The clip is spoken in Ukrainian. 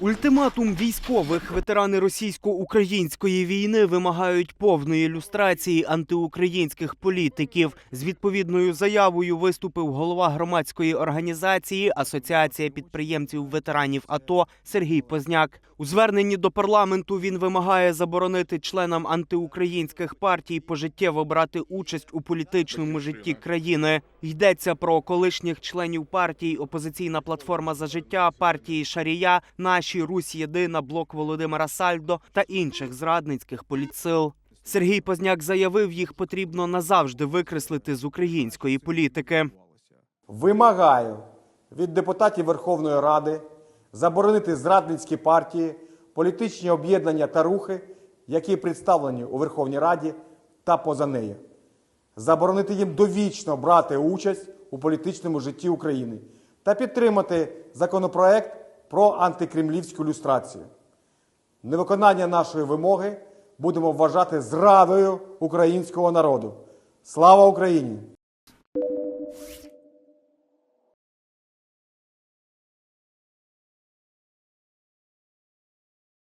Ультиматум військових ветерани російсько-української війни вимагають повної люстрації антиукраїнських політиків. З відповідною заявою виступив голова громадської організації Асоціація підприємців ветеранів АТО Сергій Позняк. У зверненні до парламенту він вимагає заборонити членам антиукраїнських партій пожиттєво брати участь у політичному житті країни. Йдеться про колишніх членів партій Опозиційна платформа за життя, партії Шарія, наші Русь Єдина, блок Володимира Сальдо та інших зрадницьких політсил. Сергій Позняк заявив, їх потрібно назавжди викреслити з української політики. Вимагаю від депутатів Верховної Ради заборонити зрадницькі партії, політичні об'єднання та рухи, які представлені у Верховній Раді та поза нею. Заборонити їм довічно брати участь у політичному житті України та підтримати законопроект про антикремлівську люстрацію. Невиконання нашої вимоги будемо вважати зрадою українського народу. Слава Україні!